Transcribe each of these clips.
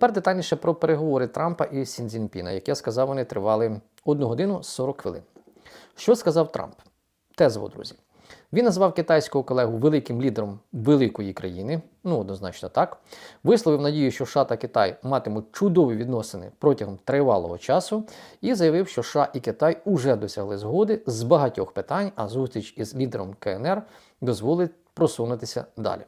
Тепер детальніше про переговори Трампа і Сінзінпіна. Як я сказав, вони тривали 1 годину 40 хвилин. Що сказав Трамп? Тезово, друзі. Він назвав китайського колегу великим лідером великої країни, ну однозначно так. Висловив надію, що США та Китай матимуть чудові відносини протягом тривалого часу, і заявив, що США і Китай уже досягли згоди з багатьох питань, а зустріч із лідером КНР дозволить просунутися далі.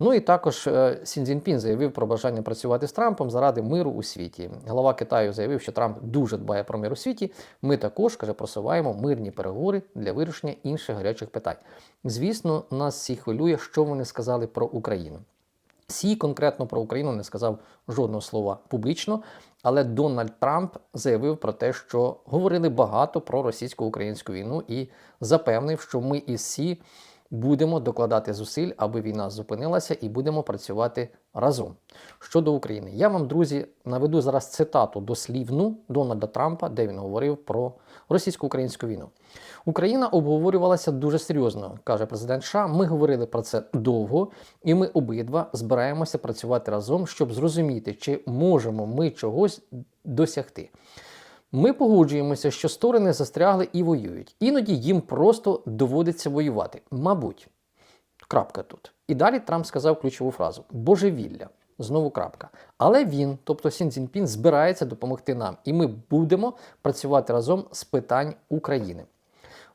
Ну і також е, Сін Цзіньпін заявив про бажання працювати з Трампом заради миру у світі. Глава Китаю заявив, що Трамп дуже дбає про мир у світі. Ми також каже, просуваємо мирні переговори для вирішення інших гарячих питань. Звісно, нас всіх хвилює, що вони сказали про Україну. Сі конкретно про Україну не сказав жодного слова публічно, але Дональд Трамп заявив про те, що говорили багато про російсько-українську війну і запевнив, що ми із Сі будемо докладати зусиль, аби війна зупинилася, і будемо працювати разом. Щодо України, я вам, друзі, наведу зараз цитату дослівну Дональда Трампа, де він говорив про російсько-українську війну. Україна обговорювалася дуже серйозно, каже президент США. Ми говорили про це довго, і ми обидва збираємося працювати разом, щоб зрозуміти, чи можемо ми чогось досягти. Ми погоджуємося, що сторони застрягли і воюють. Іноді їм просто доводиться воювати. Мабуть, крапка тут. І далі Трамп сказав ключову фразу: божевілля. Знову крапка. Але він, тобто Сін Цзіньпін, збирається допомогти нам, і ми будемо працювати разом з питань України.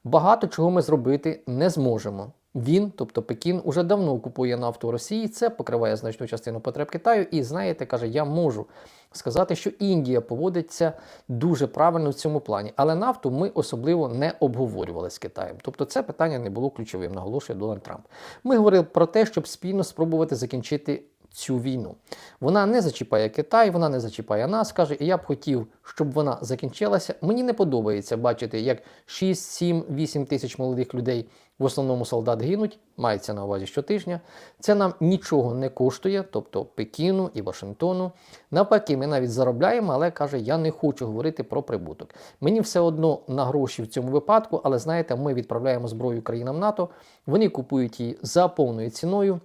Багато чого ми зробити не зможемо. Він, тобто Пекін, уже давно купує нафту Росії. Це покриває значну частину потреб Китаю. І знаєте, каже, я можу сказати, що Індія поводиться дуже правильно в цьому плані. Але нафту ми особливо не обговорювали з Китаєм. Тобто це питання не було ключовим, наголошує Дональд Трамп. Ми говорили про те, щоб спільно спробувати закінчити. Цю війну вона не зачіпає Китай, вона не зачіпає нас. каже, і я б хотів, щоб вона закінчилася. Мені не подобається бачити, як 6, 7, 8 тисяч молодих людей, в основному солдат гинуть, мається на увазі щотижня. Це нам нічого не коштує, тобто Пекіну і Вашингтону. Навпаки, ми навіть заробляємо, але каже, я не хочу говорити про прибуток. Мені все одно на гроші в цьому випадку, але знаєте, ми відправляємо зброю країнам НАТО, вони купують її за повною ціною.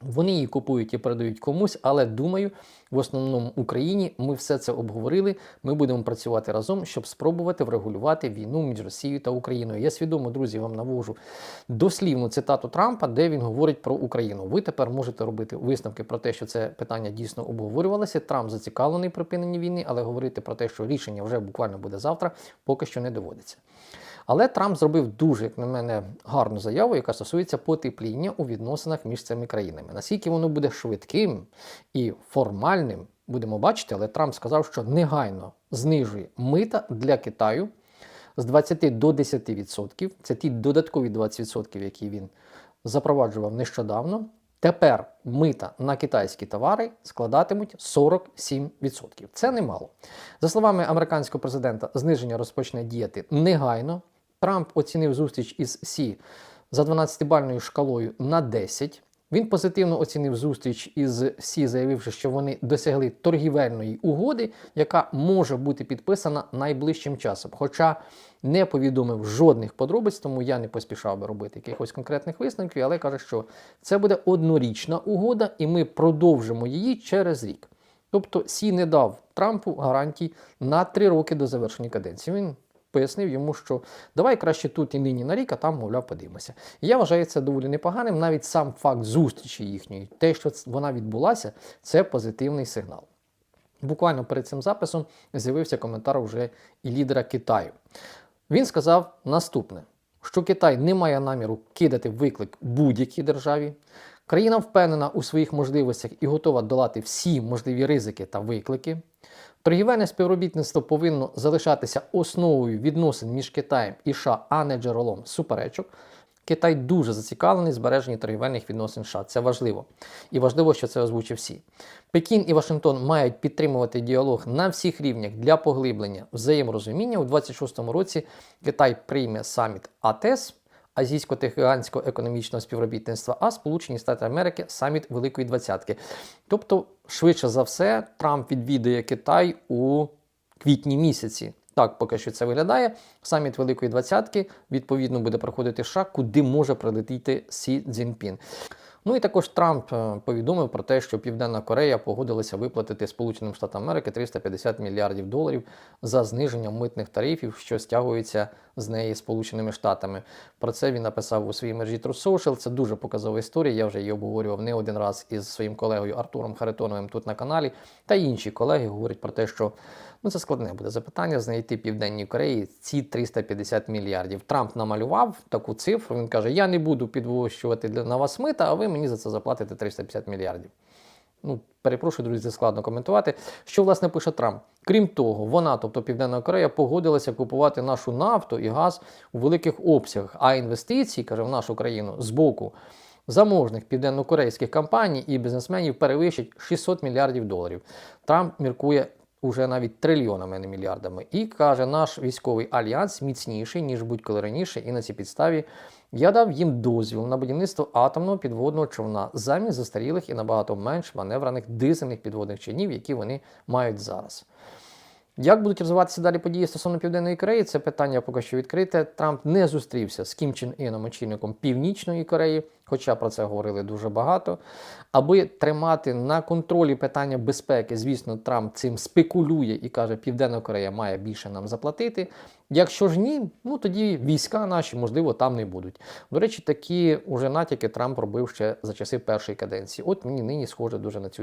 Вони її купують і передають комусь, але думаю, в основному Україні ми все це обговорили. Ми будемо працювати разом, щоб спробувати врегулювати війну між Росією та Україною. Я свідомо, друзі, вам навожу дослівну цитату Трампа, де він говорить про Україну. Ви тепер можете робити висновки про те, що це питання дійсно обговорювалося. Трамп зацікавлений припиненні війни, але говорити про те, що рішення вже буквально буде завтра, поки що не доводиться. Але Трамп зробив дуже, як на мене, гарну заяву, яка стосується потепління у відносинах між цими країнами. Наскільки воно буде швидким і формальним, будемо бачити, але Трамп сказав, що негайно знижує мита для Китаю з 20 до 10%. Це ті додаткові 20%, які він запроваджував нещодавно. Тепер мита на китайські товари складатимуть 47%. Це немало. За словами американського президента, зниження розпочне діяти негайно. Трамп оцінив зустріч із Сі за 12-бальною шкалою на 10. Він позитивно оцінив зустріч із Сі, заявивши, що вони досягли торгівельної угоди, яка може бути підписана найближчим часом. Хоча не повідомив жодних подробиць, тому я не поспішав би робити якихось конкретних висновків, але каже, що це буде однорічна угода, і ми продовжимо її через рік. Тобто Сі не дав Трампу гарантій на три роки до завершення каденції. Він пояснив йому, що давай краще тут і нині на рік, а там, мовляв, подивимося. І я вважаю це доволі непоганим. Навіть сам факт зустрічі їхньої, те, що вона відбулася, це позитивний сигнал. Буквально перед цим записом з'явився коментар вже і лідера Китаю. Він сказав наступне: що Китай не має наміру кидати виклик будь-якій державі. Країна впевнена у своїх можливостях і готова долати всі можливі ризики та виклики. Торгівельне співробітництво повинно залишатися основою відносин між Китаєм і США, а не джерелом суперечок. Китай дуже зацікавлений в збереженні торгівельних відносин США. Це важливо. І важливо, що це озвучив всі. Пекін і Вашингтон мають підтримувати діалог на всіх рівнях для поглиблення взаєморозуміння. У 2026 році Китай прийме саміт АТЕС. Азійсько-Тихоокеанського економічного співробітництва, а Сполучені Штати Америки саміт Великої Двадцятки. Тобто, швидше за все, Трамп відвідає Китай у квітні місяці. Так, поки що це виглядає. Саміт Великої Двадцятки відповідно буде проходити США, куди може прилетіти Сі Цзіньпін. Ну і також Трамп е, повідомив про те, що Південна Корея погодилася виплатити Сполученим Штатам Америки 350 мільярдів доларів за зниження митних тарифів, що стягуються з неї Сполученими Штатами. Про це він написав у своїй мережі True Social. Це дуже показова історія. Я вже її обговорював не один раз із своїм колегою Артуром Харитоновим тут на каналі. Та інші колеги говорять про те, що ну це складне буде запитання знайти Південній Кореї ці 350 мільярдів. Трамп намалював таку цифру. Він каже: Я не буду підвищувати на вас мита, а ви мені за це заплатите 350 мільярдів. Ну, перепрошую, друзі, це складно коментувати. Що власне пише Трамп? Крім того, вона, тобто Південна Корея, погодилася купувати нашу нафту і газ у великих обсягах, а інвестиції, каже, в нашу країну з боку заможних південнокорейських компаній і бізнесменів перевищить 600 мільярдів доларів. Трамп міркує уже навіть трильйонами, а не мільярдами. І каже, наш військовий альянс міцніший, ніж будь-коли раніше, і на цій підставі я дав їм дозвіл на будівництво атомного підводного човна замість застарілих і набагато менш маневрених дизельних підводних чинів, які вони мають зараз. Як будуть розвиватися далі події стосовно Південної Кореї? Це питання поки що відкрите. Трамп не зустрівся з Кім Чен Іном, очільником Північної Кореї, хоча про це говорили дуже багато. Аби тримати на контролі питання безпеки, звісно, Трамп цим спекулює і каже, Південна Корея має більше нам заплатити. Якщо ж ні, ну тоді війська наші, можливо, там не будуть. До речі, такі уже натяки Трамп робив ще за часи першої каденції. От мені нині схоже дуже на цю.